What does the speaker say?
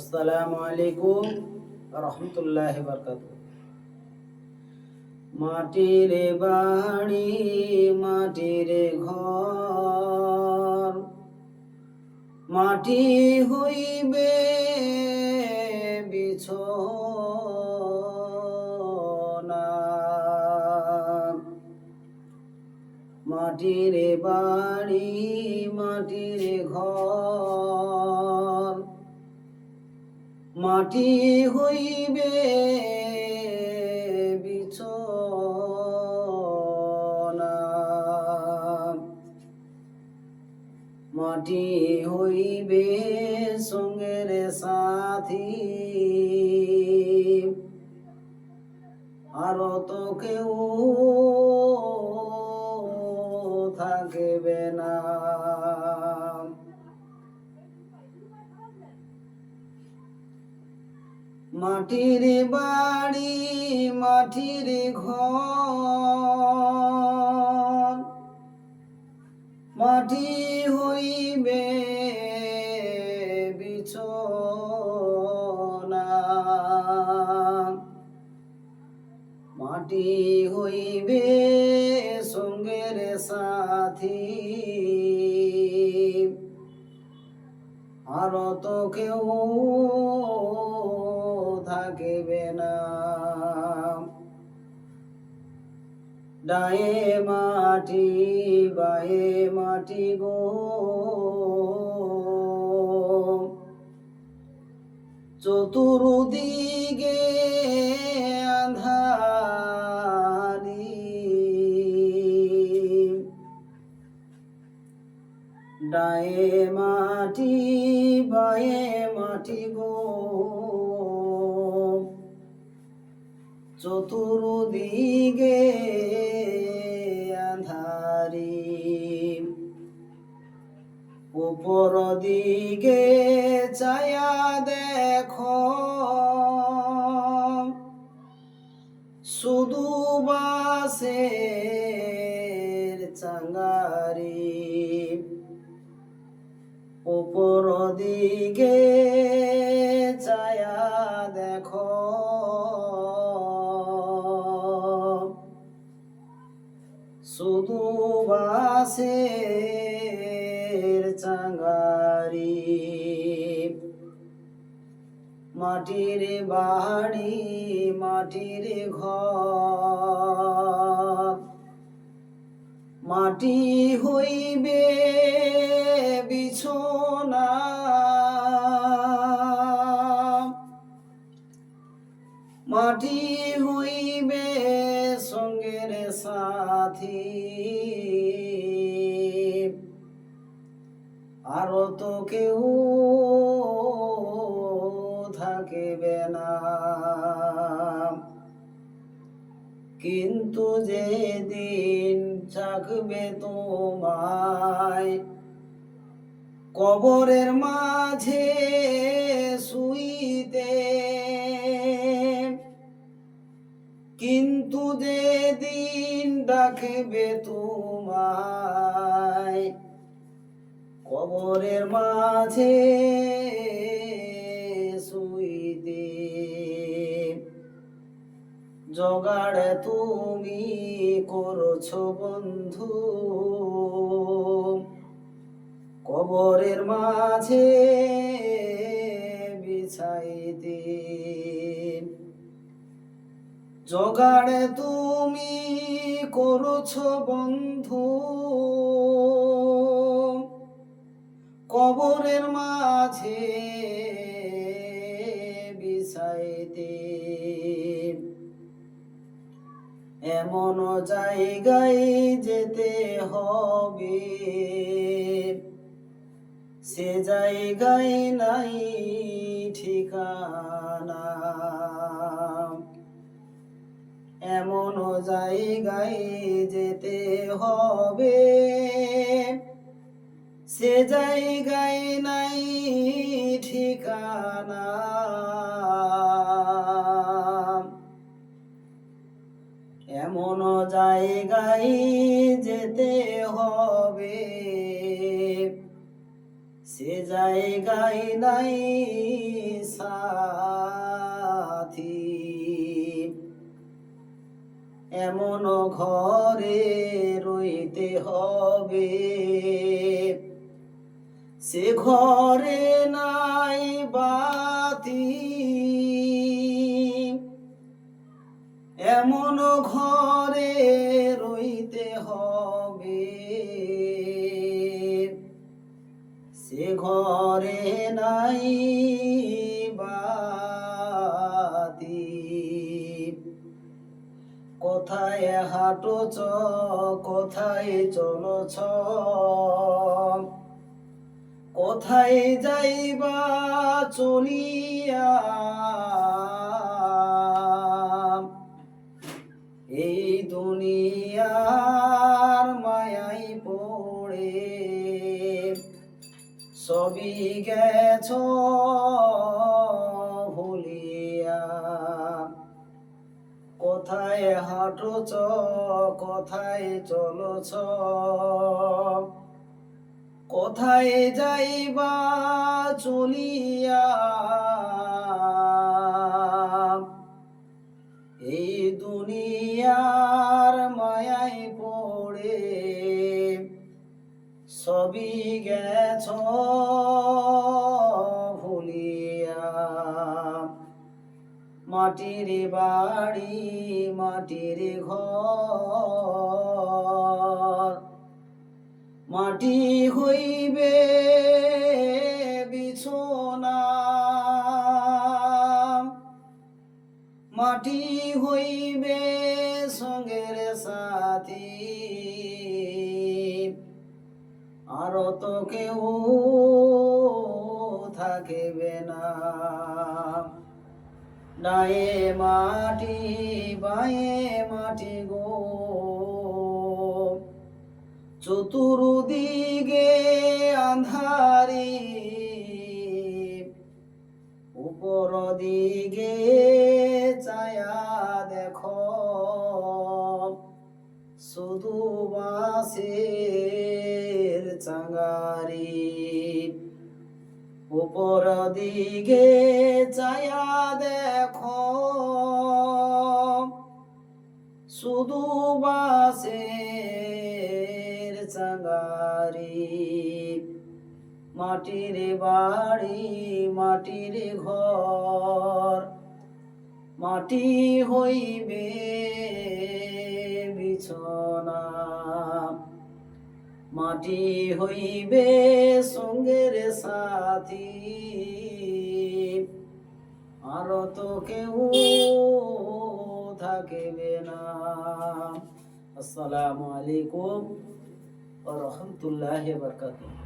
আসসালামু আলাইকুম রহমতুল্লাহ বরকাত মাটির বাড়ি, মাটির ঘর, মাটি হইবে বিছনা। মাটির বাড়ি, মাটির ঘর মাটি হইবে মাটি হইবে সঙ্গের সাথী। আরও তো কেউ মাটির বাড়ি মাটির ঘর। মাটি হইবে মাটি হইবে সঙ্গের সাথী। আর তো কেউ থাকিবে না ডায়ে মাটি বায়ে মাটি গো। চতুর্দিকে আন্ধারি। ডায়ে মাটি বায়ে মাটি গো। চতুর্দিকে আন্ধারি উপর দিকে ছায়া দেখো। শুধু বাসের চাঙ্গারি উপর দিকে ছায়া দেখো। শুধু বাসের চাঙ্গারি। মাটির বাড়ি মাটির ঘর। মাটি হইবে বিছনা। মাটি হইবে কেউ থাকিবে না। কিন্তু যেদিন থাকবে তোমায় কবরের মাঝে শুইতে। কিন্তু যেদিন ডাকবে তোমায় কবরের মাঝে শুইতে। জগাড় তুমি করছ বন্ধু। কবরের মাঝে বিছাইতে। জগাড় তুমি করছ বন্ধু। কবরের মাঝে বিছাইতে। এমন জায়গায় যেতে হবে। সে জায়গায় নাই ঠিকানা। এমন জায়গায় যেতে হবে। সে জায়গায় নাই ঠিকানা। এমন জায়গায় যেতে হবে। সে জায়গায় নাই সাথি। এমন ঘরে রইতে হবে। সে ঘরে নাই বাতি। এমন ঘরে রইতে হবে। সে ঘরে নাই বাতি। কোথায় হাঁটোছ কোথায় চলছ কোথায় যাইবা চলিয়া? এই দুনিয়ার মায়াই পড়ে। সবই গেছ ভুলিয়া। কোথায় হাঁটোছ কোথায় চলছ? কোথায় যাইবা চলিয়া। এই দুনিয়ার মায়ায় পড়ে সবই গেছ ভুলিয়া। মাটির বাড়ি মাটির ঘর মাটি হইবে বিছনা। মাটি হইবে সঙ্গের সাথী। আর তো কেউ থাকিবে না। ডায়ে মাটি, বায়ে মাটি গো। চতুর্দিকে আন্ধারি উপর দিকে চায়া দেখো। শুধু বাসের চাঙ্গারি উপর দিকে চায়া দেখো। শুধু বাসের চাঙ্গারি। মাটির বাড়ি, মাটির ঘর, মাটি হইবে বিছনা। মাটি হইবে সঙ্গের সাথী। আর তো কেউ থাকিবে না। আসসালামু আলাইকুম। اور رحمۃ اللہ وبرکاتہ۔